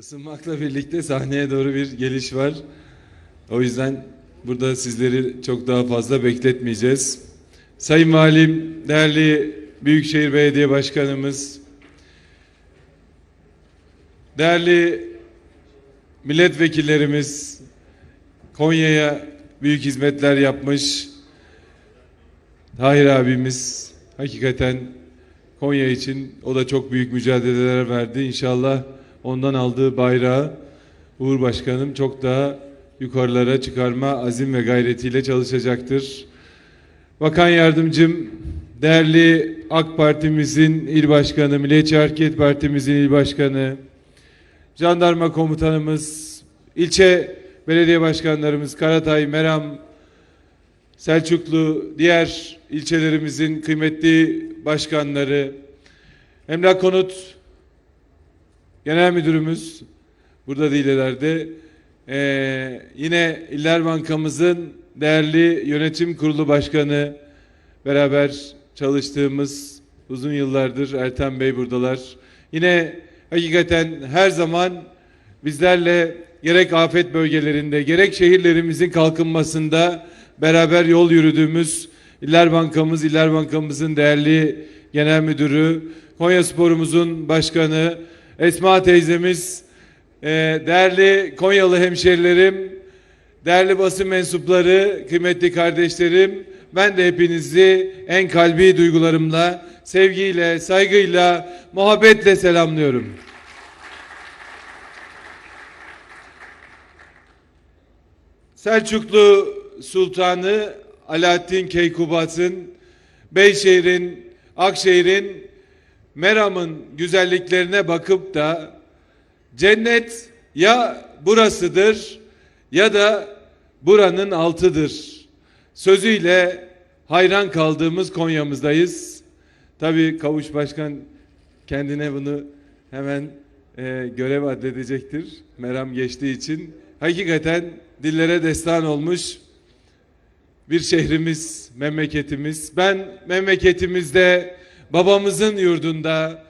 Isınmakla birlikte sahneye doğru bir geliş var. O yüzden burada sizleri çok daha fazla bekletmeyeceğiz. Sayın Valim, değerli Büyükşehir Belediye Başkanımız, değerli milletvekillerimiz, Konya'ya büyük hizmetler yapmış Tahir abimiz hakikaten Konya için o da çok büyük mücadeleler verdi. İnşallah ondan aldığı bayrağı Uğur Başkanım çok daha yukarılara çıkarma azim ve gayretiyle çalışacaktır. Bakan Yardımcım, değerli AK Partimizin il başkanı, Milliyetçi Hareket Partimizin il başkanı, jandarma komutanımız, ilçe belediye başkanlarımız Karatay, Meram, Selçuklu, diğer ilçelerimizin kıymetli başkanları, Emlak Konut Genel Müdürümüz, burada değil ileride, Ee, yine İller Bankamızın değerli yönetim kurulu başkanı, beraber çalıştığımız uzun yıllardır Ertem Bey buradalar. Yine hakikaten her zaman bizlerle gerek afet bölgelerinde gerek şehirlerimizin kalkınmasında beraber yol yürüdüğümüz İller Bankamız, İller Bankamızın değerli genel müdürü, Konya Sporumuzun başkanı, Esma teyzemiz, eee, değerli Konyalı hemşerilerim, değerli basın mensupları, kıymetli kardeşlerim, ben de hepinizi en kalbi duygularımla, sevgiyle, saygıyla, muhabbetle selamlıyorum. Selçuklu Sultanı Alaaddin Keykubat'ın Beyşehir'in, Akşehir'in, Meram'ın güzelliklerine bakıp da cennet ya burasıdır ya da buranın altıdır. Sözüyle hayran kaldığımız Konya'mızdayız. Tabii Kavuş Başkan kendine bunu hemen e, görev addedecektir. Meram geçtiği için. Hakikaten dillere destan olmuş bir şehrimiz, memleketimiz. Ben memleketimizde, babamızın yurdunda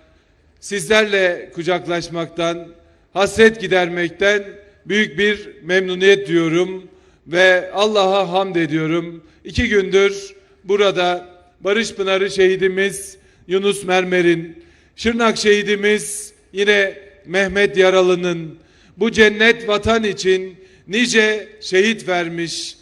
sizlerle kucaklaşmaktan, hasret gidermekten büyük bir memnuniyet duyuyorum ve Allah'a hamd ediyorum. İki gündür burada Barış Pınarı şehidimiz Yunus Mermer'in, Şırnak şehidimiz yine Mehmet Yaralı'nın bu cennet vatan için nice şehit vermiş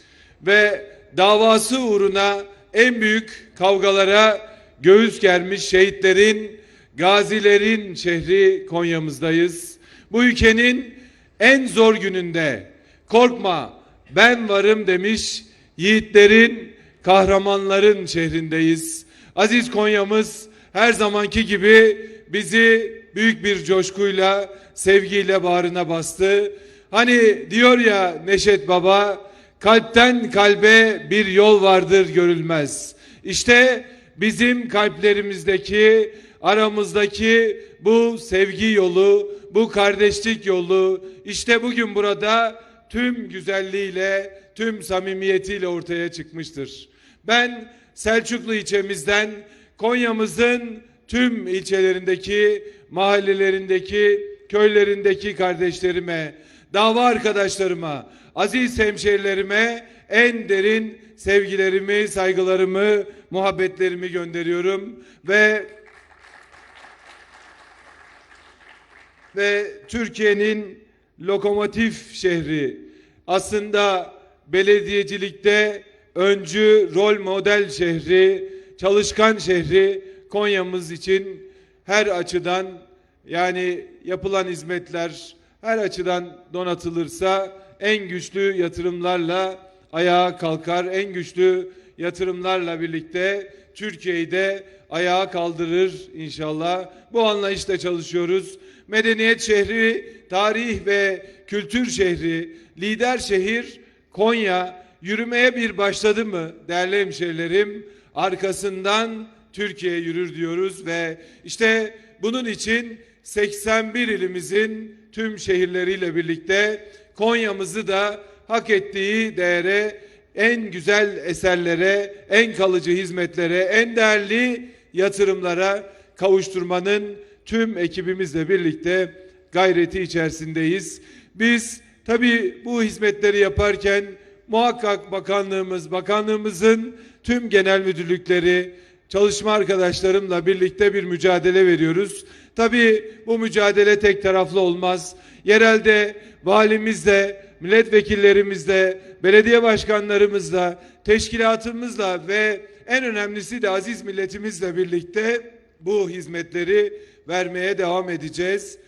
ve davası uğruna en büyük kavgalara göğüs germiş şehitlerin, gazilerin şehri Konya'mızdayız. Bu ülkenin en zor gününde korkma ben varım demiş yiğitlerin, kahramanların şehrindeyiz. Aziz Konya'mız her zamanki gibi bizi büyük bir coşkuyla, sevgiyle bağrına bastı. Hani diyor ya Neşet Baba, kalpten kalbe bir yol vardır görülmez. İşte bizim kalplerimizdeki, aramızdaki bu sevgi yolu, bu kardeşlik yolu, işte bugün burada tüm güzelliğiyle, tüm samimiyetiyle ortaya çıkmıştır. Ben Selçuklu ilçemizden Konya'mızın tüm ilçelerindeki, mahallelerindeki, köylerindeki kardeşlerime, dava arkadaşlarıma, aziz hemşerilerime en derin sevgilerimi, saygılarımı, muhabbetlerimi gönderiyorum ve ve Türkiye'nin lokomotif şehri aslında belediyecilikte öncü rol model şehri, çalışkan şehri Konya'mız için her açıdan yani yapılan hizmetler her açıdan donatılırsa en güçlü yatırımlarla ayağa kalkar. En güçlü yatırımlarla birlikte Türkiye'yi de ayağa kaldırır inşallah. Bu anlayışla çalışıyoruz. Medeniyet şehri, tarih ve kültür şehri, lider şehir Konya yürümeye bir başladı mı değerli hemşehrilerim? Arkasından Türkiye yürür diyoruz ve işte bunun için 81 ilimizin tüm şehirleriyle birlikte Konya'mızı da hak ettiği değere, en güzel eserlere, en kalıcı hizmetlere, en değerli yatırımlara kavuşturmanın tüm ekibimizle birlikte gayreti içerisindeyiz. Biz tabii bu hizmetleri yaparken muhakkak bakanlığımız, bakanlığımızın tüm genel müdürlükleri, çalışma arkadaşlarımla birlikte bir mücadele veriyoruz. Tabii bu mücadele tek taraflı olmaz. Yerelde valimizle, milletvekillerimizle, belediye başkanlarımızla, teşkilatımızla ve en önemlisi de aziz milletimizle birlikte bu hizmetleri vermeye devam edeceğiz.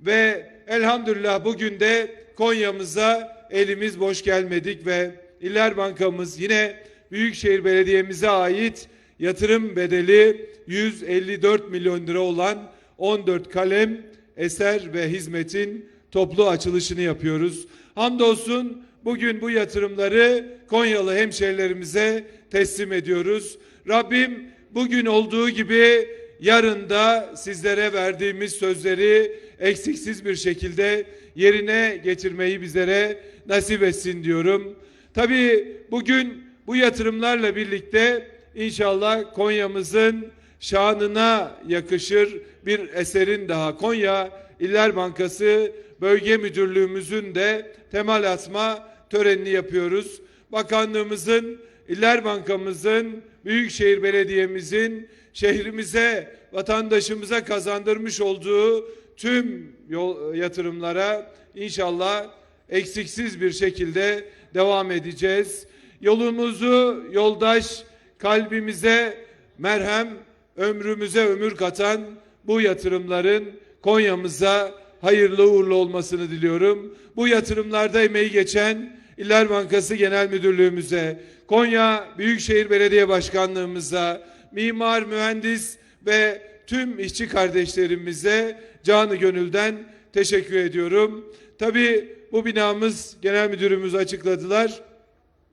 Ve elhamdülillah bugün de Konya'mıza elimiz boş gelmedik ve İller Bankamız yine Büyükşehir Belediye'mize ait yatırım bedeli 154 milyon lira olan 14 kalem eser ve hizmetin toplu açılışını yapıyoruz. Hamdolsun bugün bu yatırımları Konyalı hemşehrilerimize teslim ediyoruz. Rabbim bugün olduğu gibi yarın da sizlere verdiğimiz sözleri eksiksiz bir şekilde yerine getirmeyi bizlere nasip etsin diyorum. Tabii bugün bu yatırımlarla birlikte inşallah Konya'mızın şanına yakışır bir eserin daha Konya İller Bankası Bölge Müdürlüğümüzün de temel atma törenini yapıyoruz. Bakanlığımızın, İller Bankamızın, Büyükşehir Belediye'mizin şehrimize, vatandaşımıza kazandırmış olduğu tüm yol, yatırımlara inşallah eksiksiz bir şekilde devam edeceğiz. Yolumuzu yoldaş, kalbimize merhem, ömrümüze ömür katan bu yatırımların Konya'mıza hayırlı uğurlu olmasını diliyorum. Bu yatırımlarda emeği geçen İller Bankası Genel Müdürlüğümüze, Konya Büyükşehir Belediye Başkanlığımıza, mimar, mühendis ve tüm işçi kardeşlerimize canı gönülden teşekkür ediyorum. Tabii bu binamız genel müdürümüz açıkladılar.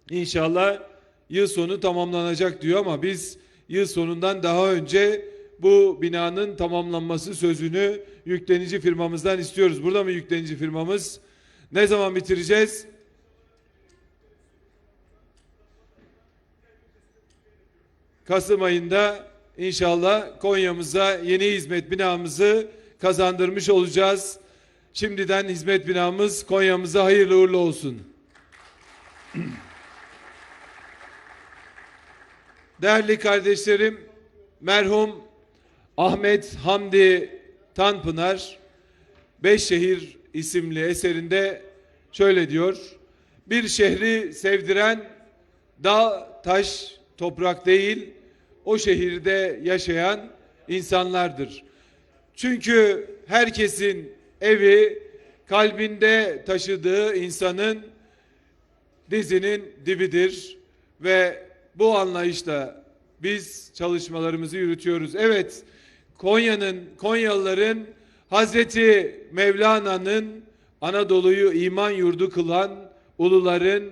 İnşallah yıl sonu tamamlanacak diyor ama biz yıl sonundan daha önce bu binanın tamamlanması sözünü yüklenici firmamızdan istiyoruz. Burada mı yüklenici firmamız? Ne zaman bitireceğiz? Kasım ayında inşallah Konya'mıza yeni hizmet binamızı kazandırmış olacağız. Şimdiden hizmet binamız Konya'mıza hayırlı uğurlu olsun. Değerli kardeşlerim, merhum Ahmet Hamdi Tanpınar Beş Şehir isimli eserinde şöyle diyor. Bir şehri sevdiren dağ, taş, toprak değil, o şehirde yaşayan insanlardır. Çünkü herkesin evi kalbinde taşıdığı insanın dizinin dibidir ve bu anlayışla biz çalışmalarımızı yürütüyoruz. Evet, Konya'nın, Konyalıların Hazreti Mevlana'nın Anadolu'yu iman yurdu kılan uluların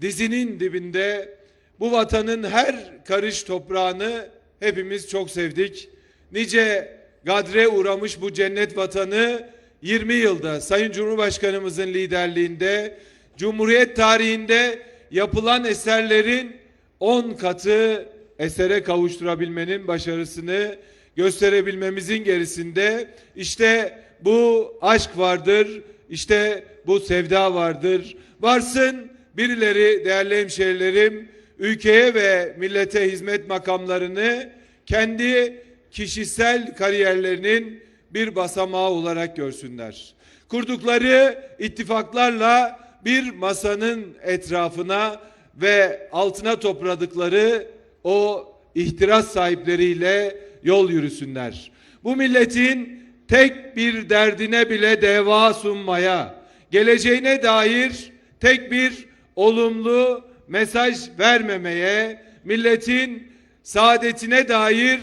dizinin dibinde bu vatanın her karış toprağını hepimiz çok sevdik. Nice gadre uğramış bu cennet vatanı 20 yılda Sayın Cumhurbaşkanımızın liderliğinde Cumhuriyet tarihinde yapılan eserlerin 10 katı esere kavuşturabilmenin başarısını gösterebilmemizin gerisinde işte bu aşk vardır, işte bu sevda vardır. Varsın birileri değerli hemşehrilerim ülkeye ve millete hizmet makamlarını kendi kişisel kariyerlerinin bir basamağı olarak görsünler. Kurdukları ittifaklarla bir masanın etrafına ve altına topladıkları o ihtiras sahipleriyle yol yürüsünler. Bu milletin tek bir derdine bile deva sunmaya, geleceğine dair tek bir olumlu mesaj vermemeye, milletin saadetine dair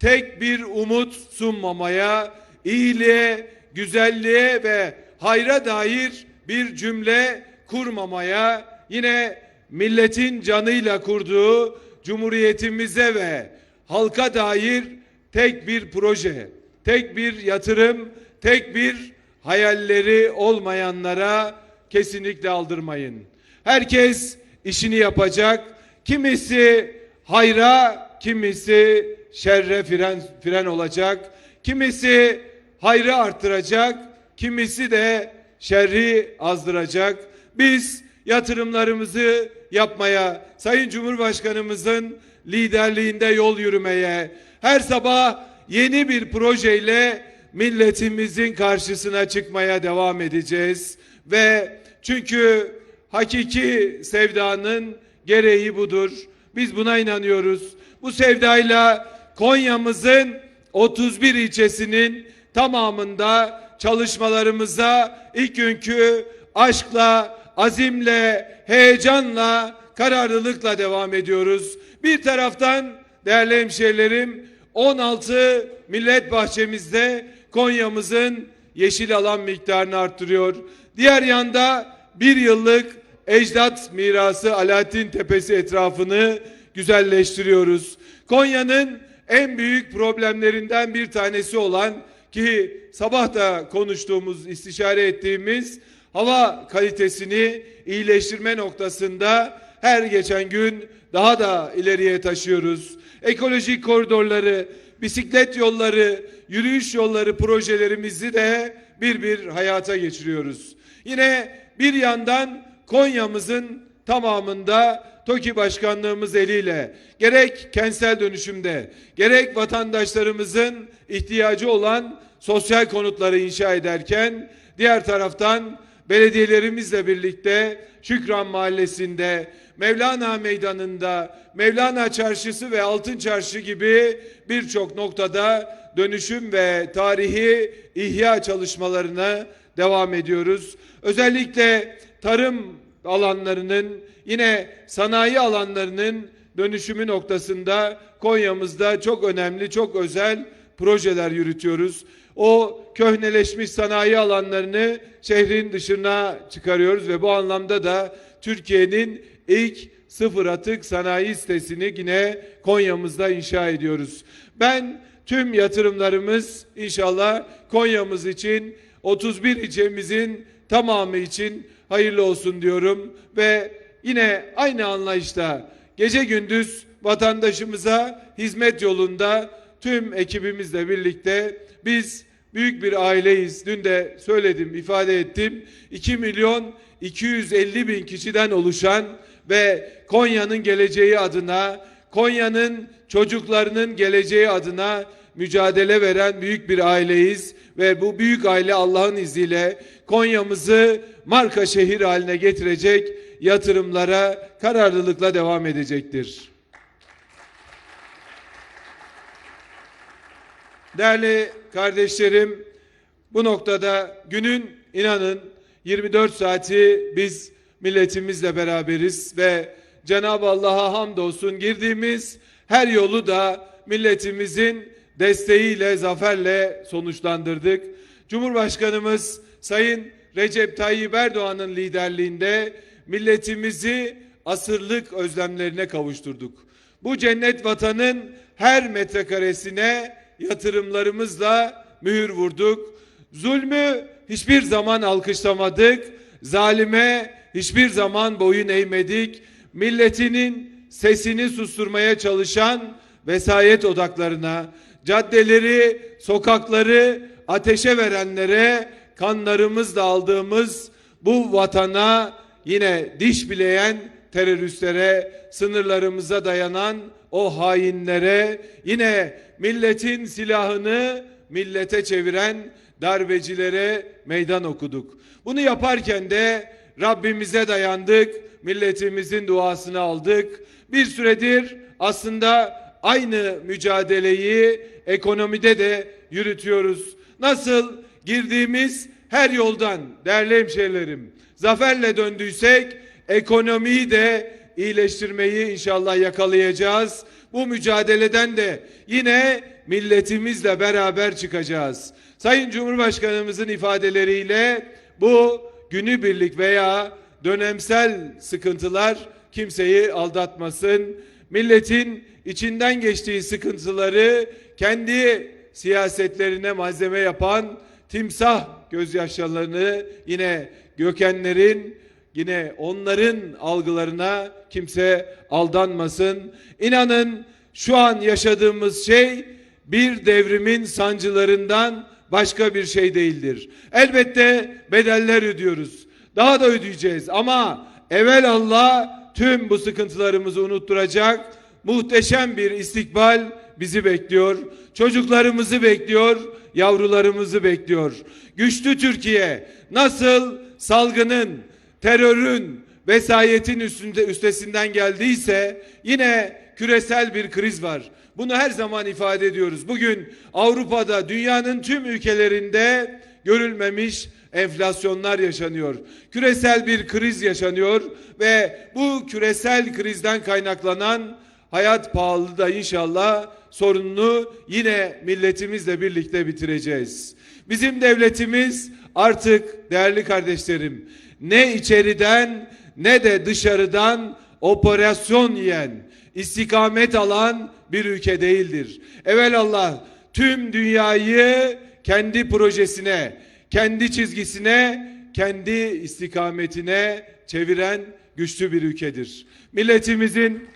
tek bir umut sunmamaya, iyiliğe, güzelliğe ve hayra dair bir cümle kurmamaya, yine milletin canıyla kurduğu cumhuriyetimize ve halka dair tek bir proje, tek bir yatırım, tek bir hayalleri olmayanlara kesinlikle aldırmayın. Herkes işini yapacak. Kimisi hayra, kimisi şerre fren, fren olacak. Kimisi hayrı artıracak, kimisi de şerri azdıracak. Biz yatırımlarımızı yapmaya, Sayın Cumhurbaşkanımızın liderliğinde yol yürümeye, her sabah yeni bir projeyle milletimizin karşısına çıkmaya devam edeceğiz. Ve çünkü hakiki sevdanın gereği budur. Biz buna inanıyoruz. Bu sevdayla Konya'mızın 31 ilçesinin tamamında çalışmalarımıza ilk günkü aşkla, azimle, heyecanla, kararlılıkla devam ediyoruz. Bir taraftan değerli hemşehrilerim 16 millet bahçemizde Konya'mızın yeşil alan miktarını arttırıyor. Diğer yanda bir yıllık ecdat mirası Alaaddin Tepesi etrafını güzelleştiriyoruz. Konya'nın en büyük problemlerinden bir tanesi olan ki sabah da konuştuğumuz, istişare ettiğimiz hava kalitesini iyileştirme noktasında her geçen gün daha da ileriye taşıyoruz. Ekolojik koridorları, bisiklet yolları, yürüyüş yolları projelerimizi de bir bir hayata geçiriyoruz. Yine bir yandan Konya'mızın tamamında TOKİ başkanlığımız eliyle gerek kentsel dönüşümde gerek vatandaşlarımızın ihtiyacı olan sosyal konutları inşa ederken diğer taraftan belediyelerimizle birlikte Şükran Mahallesi'nde, Mevlana Meydanı'nda, Mevlana Çarşısı ve Altın Çarşı gibi birçok noktada dönüşüm ve tarihi ihya çalışmalarına devam ediyoruz. Özellikle tarım alanlarının yine sanayi alanlarının dönüşümü noktasında Konya'mızda çok önemli, çok özel projeler yürütüyoruz. O köhneleşmiş sanayi alanlarını şehrin dışına çıkarıyoruz ve bu anlamda da Türkiye'nin ilk sıfır atık sanayi sitesini yine Konya'mızda inşa ediyoruz. Ben tüm yatırımlarımız inşallah Konya'mız için 31 ilçemizin tamamı için hayırlı olsun diyorum ve yine aynı anlayışta gece gündüz vatandaşımıza hizmet yolunda tüm ekibimizle birlikte biz büyük bir aileyiz. Dün de söyledim, ifade ettim. 2 milyon 250 bin kişiden oluşan ve Konya'nın geleceği adına, Konya'nın çocuklarının geleceği adına mücadele veren büyük bir aileyiz ve bu büyük aile Allah'ın izniyle Konya'mızı marka şehir haline getirecek yatırımlara kararlılıkla devam edecektir. Değerli kardeşlerim, bu noktada günün inanın 24 saati biz milletimizle beraberiz ve Cenab-ı Allah'a hamdolsun girdiğimiz her yolu da milletimizin desteğiyle, zaferle sonuçlandırdık. Cumhurbaşkanımız Sayın Recep Tayyip Erdoğan'ın liderliğinde milletimizi asırlık özlemlerine kavuşturduk. Bu cennet vatanın her metrekaresine yatırımlarımızla mühür vurduk. Zulmü hiçbir zaman alkışlamadık. Zalime hiçbir zaman boyun eğmedik. Milletinin sesini susturmaya çalışan vesayet odaklarına, caddeleri, sokakları ateşe verenlere kanlarımızla aldığımız bu vatana yine diş bileyen teröristlere, sınırlarımıza dayanan o hainlere, yine milletin silahını millete çeviren darbecilere meydan okuduk. Bunu yaparken de Rabbimize dayandık, milletimizin duasını aldık. Bir süredir aslında aynı mücadeleyi ekonomide de yürütüyoruz. Nasıl girdiğimiz her yoldan değerli hemşehrilerim zaferle döndüysek ekonomiyi de iyileştirmeyi inşallah yakalayacağız. Bu mücadeleden de yine milletimizle beraber çıkacağız. Sayın Cumhurbaşkanımızın ifadeleriyle bu günübirlik veya dönemsel sıkıntılar kimseyi aldatmasın. Milletin içinden geçtiği sıkıntıları kendi siyasetlerine malzeme yapan timsah gözyaşlarını yine Gökenlerin yine onların algılarına kimse aldanmasın. İnanın şu an yaşadığımız şey bir devrimin sancılarından başka bir şey değildir. Elbette bedeller ödüyoruz. Daha da ödeyeceğiz ama evvel Allah tüm bu sıkıntılarımızı unutturacak muhteşem bir istikbal bizi bekliyor. Çocuklarımızı bekliyor, yavrularımızı bekliyor. Güçlü Türkiye nasıl salgının, terörün, vesayetin üstünde üstesinden geldiyse yine küresel bir kriz var. Bunu her zaman ifade ediyoruz. Bugün Avrupa'da, dünyanın tüm ülkelerinde görülmemiş enflasyonlar yaşanıyor. Küresel bir kriz yaşanıyor ve bu küresel krizden kaynaklanan hayat pahalılığı da inşallah sorununu yine milletimizle birlikte bitireceğiz. Bizim devletimiz artık değerli kardeşlerim ne içeriden ne de dışarıdan operasyon yiyen, istikamet alan bir ülke değildir. Evelallah tüm dünyayı kendi projesine, kendi çizgisine, kendi istikametine çeviren güçlü bir ülkedir. Milletimizin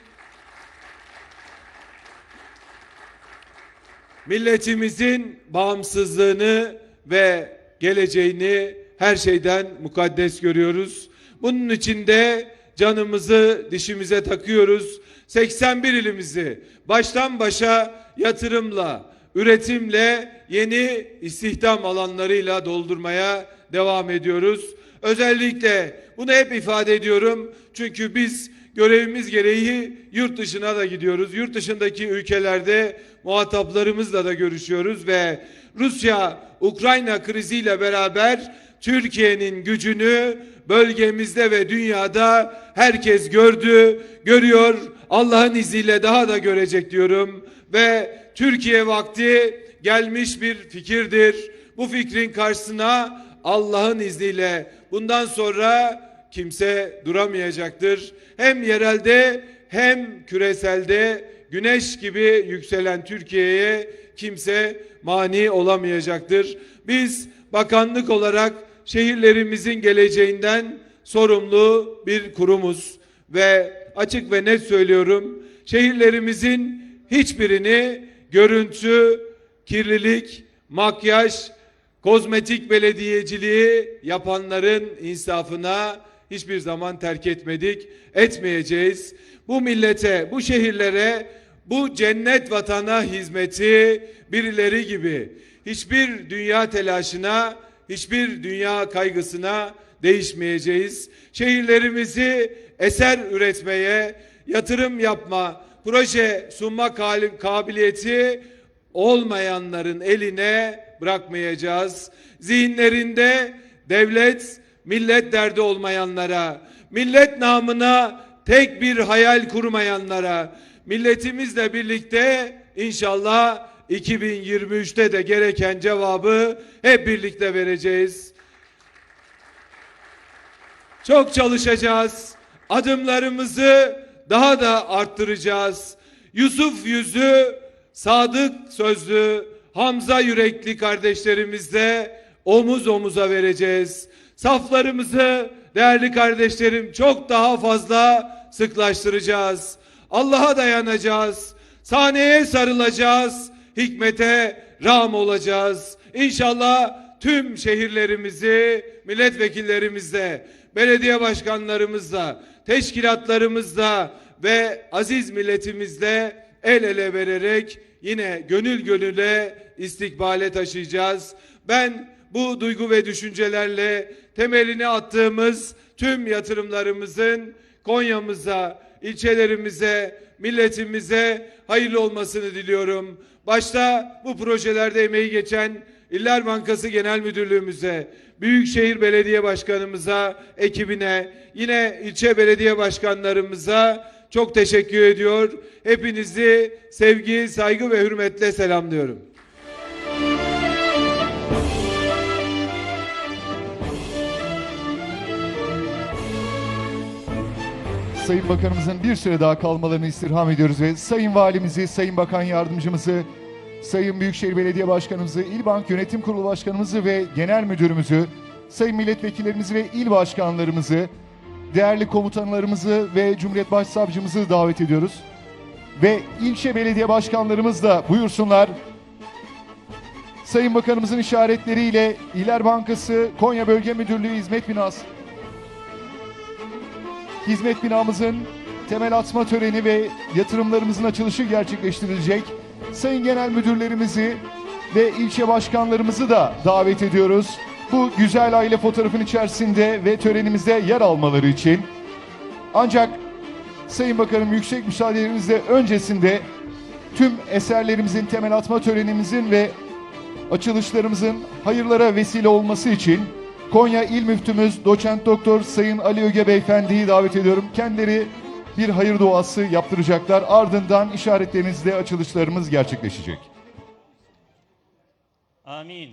milletimizin bağımsızlığını ve geleceğini her şeyden mukaddes görüyoruz. Bunun için de canımızı dişimize takıyoruz. 81 ilimizi baştan başa yatırımla, üretimle, yeni istihdam alanlarıyla doldurmaya devam ediyoruz. Özellikle bunu hep ifade ediyorum. Çünkü biz görevimiz gereği yurt dışına da gidiyoruz. Yurt dışındaki ülkelerde muhataplarımızla da görüşüyoruz ve Rusya Ukrayna kriziyle beraber Türkiye'nin gücünü bölgemizde ve dünyada herkes gördü, görüyor. Allah'ın izniyle daha da görecek diyorum ve Türkiye vakti gelmiş bir fikirdir. Bu fikrin karşısına Allah'ın izniyle bundan sonra kimse duramayacaktır. Hem yerelde hem küreselde güneş gibi yükselen Türkiye'ye kimse mani olamayacaktır. Biz bakanlık olarak şehirlerimizin geleceğinden sorumlu bir kurumuz ve açık ve net söylüyorum şehirlerimizin hiçbirini görüntü, kirlilik, makyaj, kozmetik belediyeciliği yapanların insafına hiçbir zaman terk etmedik, etmeyeceğiz. Bu millete, bu şehirlere, bu cennet vatana hizmeti birileri gibi hiçbir dünya telaşına, hiçbir dünya kaygısına değişmeyeceğiz. Şehirlerimizi eser üretmeye, yatırım yapma, proje sunma kabiliyeti olmayanların eline bırakmayacağız. Zihinlerinde devlet, millet derdi olmayanlara, millet namına tek bir hayal kurmayanlara, milletimizle birlikte inşallah 2023'te de gereken cevabı hep birlikte vereceğiz. Çok çalışacağız. Adımlarımızı daha da arttıracağız. Yusuf yüzü, sadık sözlü, Hamza yürekli kardeşlerimizle omuz omuza vereceğiz. Saflarımızı değerli kardeşlerim çok daha fazla sıklaştıracağız. Allah'a dayanacağız. Sahneye sarılacağız. Hikmete ram olacağız. İnşallah tüm şehirlerimizi milletvekillerimizle, belediye başkanlarımızla, teşkilatlarımızla ve aziz milletimizle el ele vererek yine gönül gönüle istikbale taşıyacağız. Ben bu duygu ve düşüncelerle temelini attığımız tüm yatırımlarımızın Konya'mıza, ilçelerimize, milletimize hayırlı olmasını diliyorum. Başta bu projelerde emeği geçen İller Bankası Genel Müdürlüğümüze, Büyükşehir Belediye Başkanımıza, ekibine, yine ilçe belediye başkanlarımıza çok teşekkür ediyor. Hepinizi sevgi, saygı ve hürmetle selamlıyorum. Sayın Bakanımızın bir süre daha kalmalarını istirham ediyoruz ve Sayın Valimizi, Sayın Bakan Yardımcımızı, Sayın Büyükşehir Belediye Başkanımızı, İl Bank Yönetim Kurulu Başkanımızı ve Genel Müdürümüzü, Sayın Milletvekillerimizi ve il başkanlarımızı, değerli komutanlarımızı ve Cumhuriyet Başsavcımızı davet ediyoruz. Ve ilçe belediye başkanlarımız da buyursunlar. Sayın Bakanımızın işaretleriyle İller Bankası Konya Bölge Müdürlüğü Hizmet Binası Hizmet binamızın temel atma töreni ve yatırımlarımızın açılışı gerçekleştirilecek. Sayın Genel Müdürlerimizi ve ilçe başkanlarımızı da davet ediyoruz. Bu güzel aile fotoğrafın içerisinde ve törenimizde yer almaları için. Ancak Sayın Bakanım yüksek müsaadenizle öncesinde tüm eserlerimizin temel atma törenimizin ve açılışlarımızın hayırlara vesile olması için Konya İl Müftümüz Doçent Doktor Sayın Ali Öge Beyefendi'yi davet ediyorum. Kendileri bir hayır duası yaptıracaklar. Ardından işaretlerinizle açılışlarımız gerçekleşecek. Amin.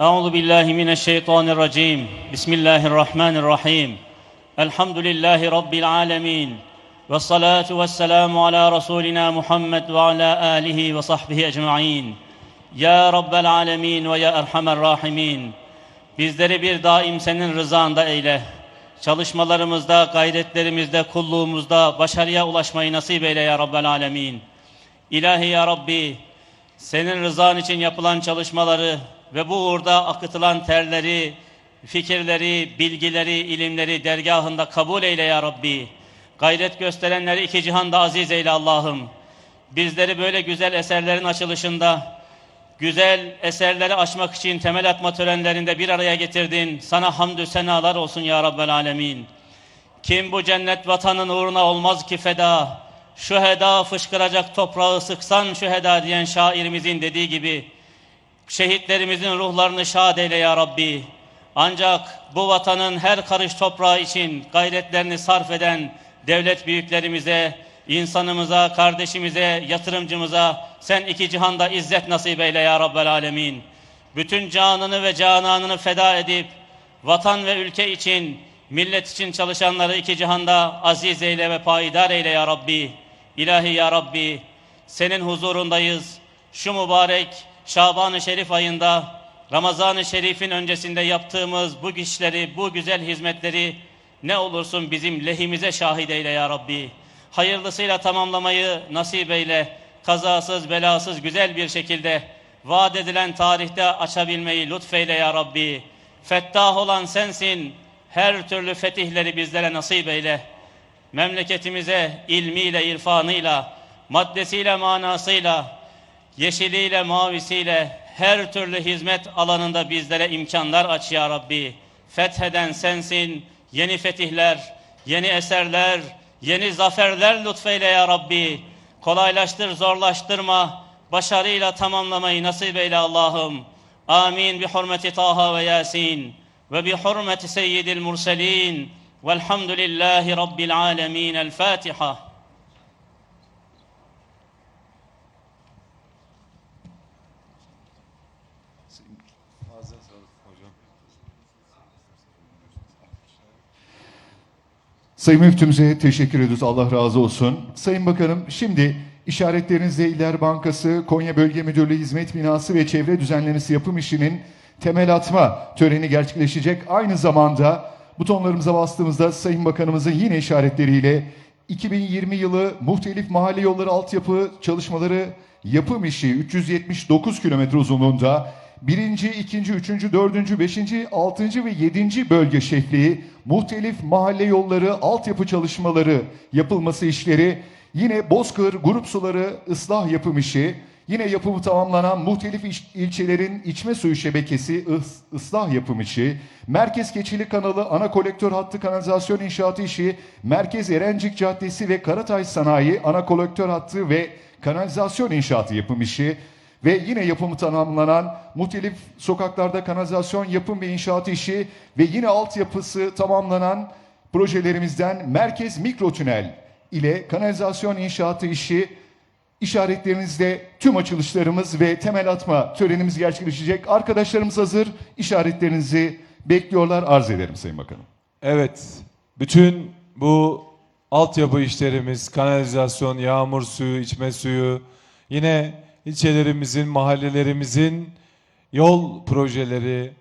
Euzu billahi mineşşeytanirracim. Bismillahirrahmanirrahim. Elhamdülillahi rabbil alamin. Ve salatu vesselamu ala rasulina Muhammed ve ala alihi ve sahbihi ecmaîn. Ya rabbel alamin ve ya erhamer rahimin. Bizleri bir daim senin rızanda eyle. Çalışmalarımızda, gayretlerimizde, kulluğumuzda başarıya ulaşmayı nasip eyle ya Rabbel Alemin. İlahi ya Rabbi, senin rızan için yapılan çalışmaları ve bu uğurda akıtılan terleri, fikirleri, bilgileri, ilimleri dergahında kabul eyle ya Rabbi. Gayret gösterenleri iki cihanda aziz eyle Allah'ım. Bizleri böyle güzel eserlerin açılışında, güzel eserleri açmak için temel atma törenlerinde bir araya getirdin. Sana hamdü senalar olsun ya Rabbel Alemin. Kim bu cennet vatanın uğruna olmaz ki feda? Şu heda fışkıracak toprağı sıksan şu heda diyen şairimizin dediği gibi şehitlerimizin ruhlarını şad eyle ya Rabbi. Ancak bu vatanın her karış toprağı için gayretlerini sarf eden devlet büyüklerimize, insanımıza, kardeşimize, yatırımcımıza sen iki cihanda izzet nasip eyle ya Rabbel Alemin. Bütün canını ve cananını feda edip vatan ve ülke için, millet için çalışanları iki cihanda aziz eyle ve payidar eyle ya Rabbi. İlahi ya Rabbi, senin huzurundayız. Şu mübarek Şaban-ı Şerif ayında, Ramazan-ı Şerif'in öncesinde yaptığımız bu işleri, bu güzel hizmetleri ne olursun bizim lehimize şahit eyle ya Rabbi. Hayırlısıyla tamamlamayı nasip eyle. Kazasız, belasız, güzel bir şekilde vaat edilen tarihte açabilmeyi lütfeyle ya Rabbi. Fettah olan sensin. Her türlü fetihleri bizlere nasip eyle. Memleketimize ilmiyle, irfanıyla, maddesiyle, manasıyla, yeşiliyle, mavisiyle her türlü hizmet alanında bizlere imkanlar aç ya Rabbi. Fetheden sensin. Yeni fetihler, yeni eserler, yeni zaferler lütfeyle ya Rabbi. Kolaylaştır, zorlaştırma. Başarıyla tamamlamayı nasip eyle Allah'ım. Amin bi hurmeti Taha ve Yasin ve bi hurmeti seyyidil murselin. Velhamdülillahi Rabbil alemin. El Fatiha. Sayın Müftümüze teşekkür ediyoruz. Allah razı olsun. Sayın Bakanım şimdi işaretlerinizle İller Bankası, Konya Bölge Müdürlüğü Hizmet Binası ve Çevre Düzenlemesi Yapım İşi'nin temel atma töreni gerçekleşecek. Aynı zamanda butonlarımıza bastığımızda Sayın Bakanımızın yine işaretleriyle 2020 yılı muhtelif mahalle yolları altyapı çalışmaları yapım işi 379 kilometre uzunluğunda birinci, ikinci, üçüncü, dördüncü, beşinci, altıncı ve yedinci bölge şefliği, muhtelif mahalle yolları, altyapı çalışmaları yapılması işleri, yine Bozkır grup suları ıslah yapım işi, yine yapımı tamamlanan muhtelif ilçelerin içme suyu şebekesi ıs- ıslah yapım işi, Merkez Keçili Kanalı ana kolektör hattı kanalizasyon inşaatı işi, Merkez Erencik Caddesi ve Karatay Sanayi ana kolektör hattı ve kanalizasyon inşaatı yapım işi, ve yine yapımı tamamlanan muhtelif sokaklarda kanalizasyon yapım ve inşaat işi ve yine altyapısı tamamlanan projelerimizden Merkez Mikrotünel ile kanalizasyon inşaatı işi işaretlerinizde tüm açılışlarımız ve temel atma törenimiz gerçekleşecek. Arkadaşlarımız hazır. İşaretlerinizi bekliyorlar. Arz ederim Sayın Bakanım. Evet, bütün bu altyapı işlerimiz, kanalizasyon, yağmur suyu, içme suyu, yine ilçelerimizin, mahallelerimizin yol projeleri,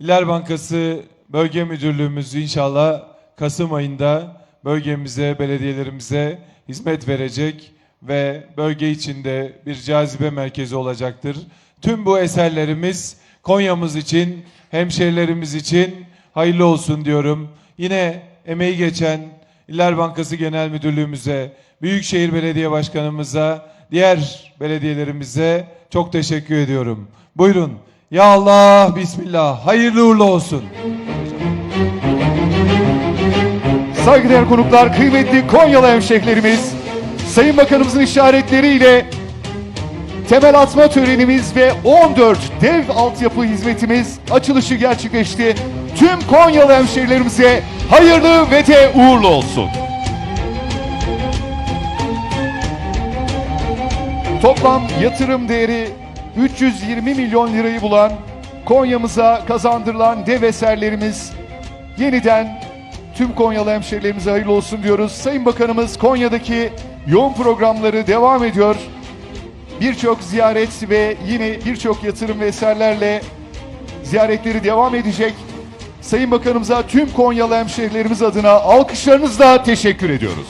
İller Bankası Bölge Müdürlüğümüz inşallah Kasım ayında bölgemize, belediyelerimize hizmet verecek ve bölge içinde bir cazibe merkezi olacaktır. Tüm bu eserlerimiz Konya'mız için, hemşehrilerimiz için hayırlı olsun diyorum. Yine emeği geçen İller Bankası Genel Müdürlüğümüze, Büyükşehir Belediye Başkanımıza, diğer belediyelerimize çok teşekkür ediyorum. Buyurun. Ya Allah, Bismillah. Hayırlı uğurlu olsun. Saygıdeğer konuklar, kıymetli Konyalı hemşehrilerimiz, Sayın Bakanımızın işaretleriyle temel atma törenimiz ve 14 dev altyapı hizmetimiz açılışı gerçekleşti. Tüm Konyalı hemşehrilerimize hayırlı ve de uğurlu olsun. Toplam yatırım değeri 320 milyon lirayı bulan Konya'mıza kazandırılan dev eserlerimiz yeniden tüm Konyalı hemşehrilerimize hayırlı olsun diyoruz. Sayın Bakanımız Konya'daki yoğun programları devam ediyor. Birçok ziyaret ve yine birçok yatırım ve eserlerle ziyaretleri devam edecek. Sayın Bakanımıza tüm Konyalı hemşehrilerimiz adına alkışlarınızla teşekkür ediyoruz.